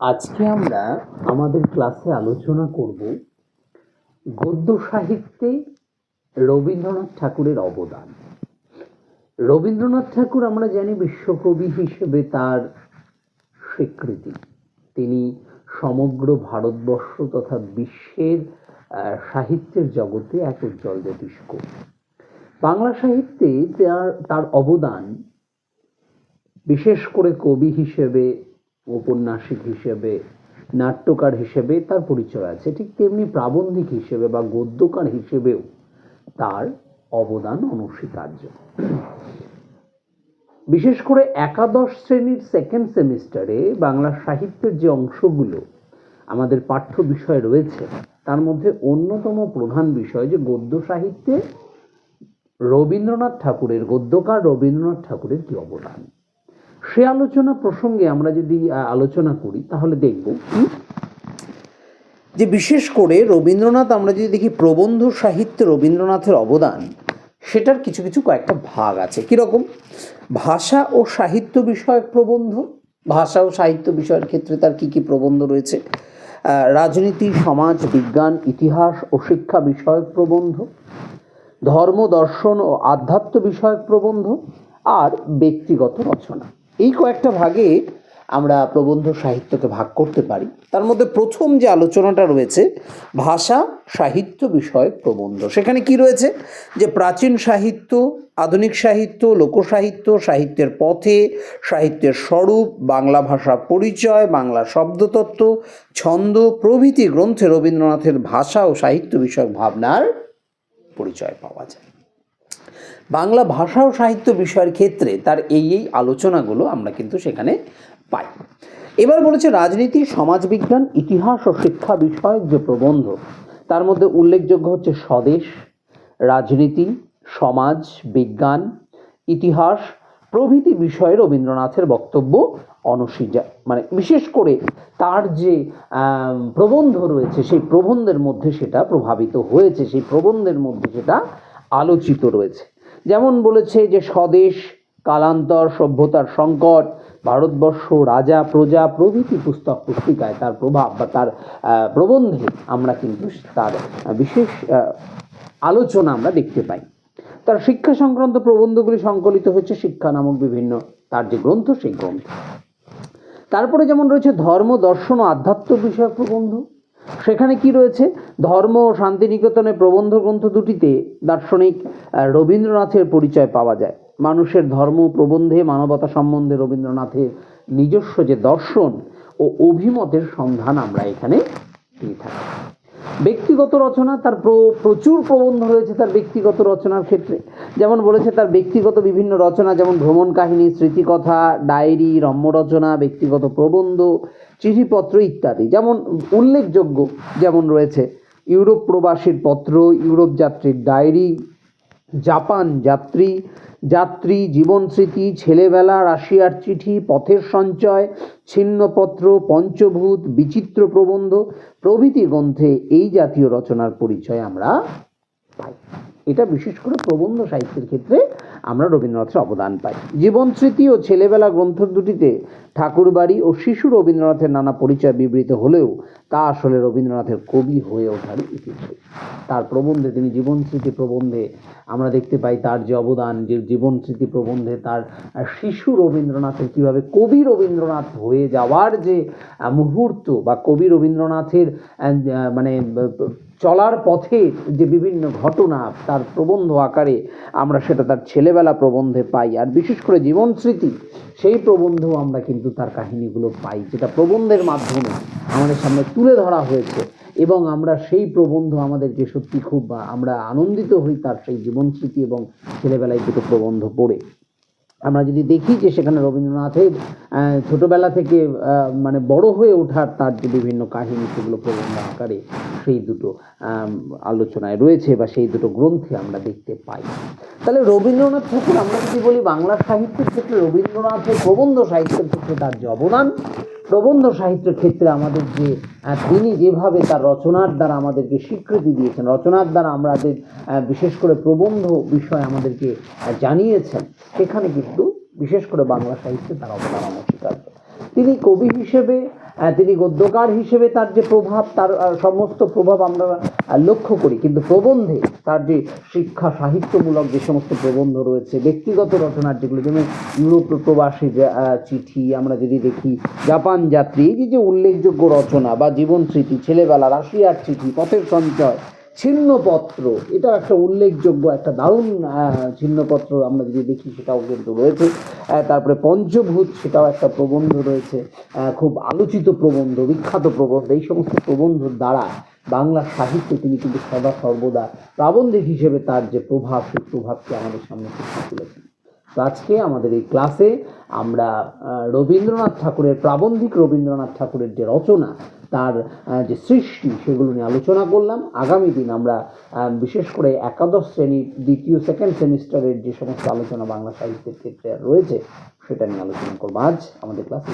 আজকে আমরা আমাদের ক্লাসে আলোচনা করব গদ্য সাহিত্যে রবীন্দ্রনাথ ঠাকুরের অবদান। রবীন্দ্রনাথ ঠাকুর আমরা জানি বিশ্বকবি হিসেবে তার স্বীকৃতি। তিনি সমগ্র ভারতবর্ষ তথা বিশ্বের সাহিত্যের জগতে এক উজ্জ্বল জ্যোতিষ্ক। বাংলা সাহিত্যে তার তার অবদান বিশেষ করে কবি হিসেবে ঔপন্যাসিক হিসেবে, নাট্যকার হিসেবে তার পরিচয় আছে। ঠিক তেমনি প্রাবন্ধিক হিসেবে বা গদ্যকার হিসেবেও তার অবদান অনস্বীকার্য। বিশেষ করে একাদশ শ্রেণির সেকেন্ড সেমিস্টারে বাংলা সাহিত্যের যে অংশগুলো আমাদের পাঠ্য বিষয় রয়েছে, তার মধ্যে অন্যতম প্রধান বিষয় যে গদ্য সাহিত্যে রবীন্দ্রনাথ ঠাকুরের, গদ্যকার রবীন্দ্রনাথ ঠাকুরের কি অবদান? সে আলোচনা প্রসঙ্গে আমরা যদি আলোচনা করি, তাহলে দেখব যে বিশেষ করে রবীন্দ্রনাথ, আমরা যদি দেখি প্রবন্ধ সাহিত্যে রবীন্দ্রনাথের অবদান, সেটার কিছু কিছু কয়েকটা ভাগ আছে। কীরকম? ভাষা ও সাহিত্য বিষয়ক প্রবন্ধ। ভাষা ও সাহিত্য বিষয়ের ক্ষেত্রে তার কি কি প্রবন্ধ রয়েছে? রাজনীতি, সমাজ, বিজ্ঞান, ইতিহাস ও শিক্ষা বিষয়ক প্রবন্ধ। ধর্ম, দর্শন ও আধ্যাত্ম বিষয়ক প্রবন্ধ। আর ব্যক্তিগত রচনা। এই কয়েকটা ভাগে আমরা প্রবন্ধ সাহিত্যকে ভাগ করতে পারি। তার মধ্যে প্রথম যে আলোচনাটা রয়েছে, ভাষা সাহিত্য বিষয়ক প্রবন্ধ। সেখানে কি রয়েছে? যে প্রাচীন সাহিত্য, আধুনিক সাহিত্য, লোকসাহিত্য, সাহিত্যের পথে, সাহিত্যের স্বরূপ, বাংলা ভাষা পরিচয়, বাংলা শব্দতত্ত্ব, ছন্দ, প্রভৃতি গ্রন্থে রবীন্দ্রনাথের ভাষা ও সাহিত্য বিষয়ক ভাবনার পরিচয় পাওয়া যায়। বাংলা ভাষা ও সাহিত্য বিষয়ের ক্ষেত্রে তার এই এই আলোচনাগুলো আমরা কিন্তু সেখানে পাই। এবার বলেছে রাজনীতি, সমাজবিজ্ঞান, ইতিহাস ও শিক্ষা বিষয়ক যে প্রবন্ধ, তার মধ্যে উল্লেখযোগ্য হচ্ছে স্বদেশ, রাজনীতি, সমাজ, বিজ্ঞান, ইতিহাস, প্রভৃতি বিষয়ে রবীন্দ্রনাথের বক্তব্য অনস্বীকার মানে বিশেষ করে তার যে প্রবন্ধ রয়েছে, সেই প্রবন্ধের মধ্যে সেটা প্রভাবিত হয়েছে, সেই প্রবন্ধের মধ্যে সেটা আলোচিত রয়েছে। যেমন বলেছে যে স্বদেশ, কালান্তর, সভ্যতার সংকট, ভারতবর্ষ, রাজা, প্রজা প্রভৃতি পুস্তক পুস্তিকায় তার প্রভাব বা তার প্রবন্ধে আমরা কিন্তু তার বিশেষ আলোচনা আমরা দেখতে পাই। তার শিক্ষা সংক্রান্ত প্রবন্ধগুলি সংকলিত হয়েছে শিক্ষা নামক বিভিন্ন, তার যে গ্রন্থ সেই গ্রন্থ। তারপরে যেমন রয়েছে ধর্ম, দর্শন ও আধ্যাত্ম বিষয়ক প্রবন্ধ। সেখানে কি রয়েছে? ধর্ম ও শান্তিনিকেতনের প্রবন্ধ গ্রন্থ দুটিতে দার্শনিক রবীন্দ্রনাথের পরিচয় পাওয়া যায়। মানুষের ধর্ম প্রবন্ধে মানবতা সম্বন্ধে রবীন্দ্রনাথের নিজস্ব যে দর্শন ও অভিমতের সন্ধান আমরা এখানে পেয়ে থাকি। ব্যক্তিগত রচনা, তার প্র- প্রচুর প্রবন্ধ রয়েছে তার ব্যক্তিগত রচনার ক্ষেত্রে। যেমন বলেছে, তার ব্যক্তিগত বিভিন্ন রচনা, যেমন ভ্রমণ কাহিনী, স্মৃতিকথা, ডায়েরি রম্য রচনা ব্যক্তিগত প্রবন্ধ, চিঠিপত্র ইত্যাদি। যেমন উল্লেখযোগ্য যেমন রয়েছে, ইউরোপ প্রবাসীর পত্র, ইউরোপ যাত্রীর ডায়েরি, জাপান যাত্রী যাত্রী জীবন স্মৃতি ছেলেবেলা, রাশিয়ার চিঠি, পথের সঞ্চয়, ছিন্নপত্র, পঞ্চভূত, বিচিত্র প্রবন্ধ, প্রভৃতি গ্রন্থে এই জাতীয় রচনার পরিচয় আমরা পাই। এটা বিশেষ করে প্রবন্ধ সাহিত্যের ক্ষেত্রে আমরা রবীন্দ্রনাথের অবদান পাই। জীবন স্মৃতি ও ছেলেবেলা গ্রন্থ দুটিতে ঠাকুরবাড়ি ও শিশু রবীন্দ্রনাথের নানা পরিচয় বিবৃত হলেও তা আসলে রবীন্দ্রনাথের কবি হয়ে ওঠার ইতিহাস। তার প্রবন্ধে তিনি জীবন স্মৃতি প্রবন্ধে আমরা দেখতে পাই তার যে অবদান, যে জীবন স্মৃতি প্রবন্ধে তার শিশু রবীন্দ্রনাথের কীভাবে কবি রবীন্দ্রনাথ হয়ে যাওয়ার যে মুহূর্ত বা কবি রবীন্দ্রনাথের মানে চলার পথে যে বিভিন্ন ঘটনা তার প্রবন্ধ আকারে আমরা সেটা তার ছেলেবেলা প্রবন্ধে পাই। আর বিশেষ করে জীবন স্মৃতি সেই প্রবন্ধেও আমরা কিন্তু তার কাহিনীগুলো পাই, যেটা প্রবন্ধের মাধ্যমে আমাদের সামনে তুলে ধরা হয়েছে। এবং আমরা সেই প্রবন্ধ আমাদেরকে সত্যি খুব, আমরা আনন্দিত হই তার সেই জীবন স্মৃতি এবং ছেলেবেলায় দুটো প্রবন্ধ পড়ে। আমরা যদি দেখি যে সেখানে রবীন্দ্রনাথের ছোটোবেলা থেকে মানে বড় হয়ে ওঠার তার যে বিভিন্ন কাহিনী সেগুলো প্রবন্ধ আকারে সেই দুটো আলোচনায় রয়েছে বা সেই দুটো গ্রন্থে আমরা দেখতে পাই। তাহলে রবীন্দ্রনাথ ঠাকুর, আমরা যদি বলি বাংলা সাহিত্যের ক্ষেত্রে রবীন্দ্রনাথের প্রবন্ধ সাহিত্যের ক্ষেত্রে তার যে অবদান প্রবন্ধ সাহিত্যের ক্ষেত্রে আমাদের যে তিনি যেভাবে তার রচনার দ্বারা আমাদেরকে স্বীকৃতি দিয়েছেন, রচনার দ্বারা আমাদের বিশেষ করে প্রবন্ধ বিষয় আমাদেরকে জানিয়েছেন, সেখানে কিন্তু বিশেষ করে বাংলা সাহিত্যে তার অবদান অনস্বীকার্য। তিনি কবি হিসেবে তিনি গদ্যকার হিসেবে তার যে প্রভাব, তার সমস্ত প্রভাব আমরা লক্ষ্য করি। কিন্তু প্রবন্ধে তার যে শিক্ষা, সাহিত্যমূলক যে সমস্ত প্রবন্ধ রয়েছে, ব্যক্তিগত রচনার যেগুলো, যেমন ইউরোপ প্রবাসী চিঠি, আমরা যদি দেখি, জাপান যাত্রী, এই যে উল্লেখযোগ্য রচনা বা জীবন স্মৃতি, ছেলেবেলা, রাশিয়ার চিঠি, পথের সঞ্চয় ছিন্নপত্র। এটা একটা উল্লেখযোগ্য, একটা দারুণ ছিন্নপত্র আমরা যদি দেখি সেটাও কিন্তু রয়েছে। তারপরে পঞ্চভূত সেটাও একটা প্রবন্ধ রয়েছে। খুব আলোচিত প্রবন্ধ, বিখ্যাত প্রবন্ধ। এই সমস্ত প্রবন্ধর দ্বারা বাংলা সাহিত্যে তিনি কিন্তু সদা সর্বদা প্রাবন্ধিক হিসেবে তার যে প্রভাব, সেই প্রভাবকে আমাদের সামনে তুলেছেন তো আজকে আমাদের এই ক্লাসে আমরা রবীন্দ্রনাথ ঠাকুরের, প্রাবন্ধিক রবীন্দ্রনাথ ঠাকুরের যে রচনা তার যে সৃষ্টি সেগুলো নিয়ে আলোচনা করলাম। আগামী দিন আমরা বিশেষ করে একাদশ শ্রেণির দ্বিতীয়, সেকেন্ড সেমিস্টারের যে সমস্ত আলোচনা বাংলা সাহিত্যের ক্ষেত্রে রয়েছে, সেটা নিয়ে আলোচনা করব। আজ আমাদের ক্লাসে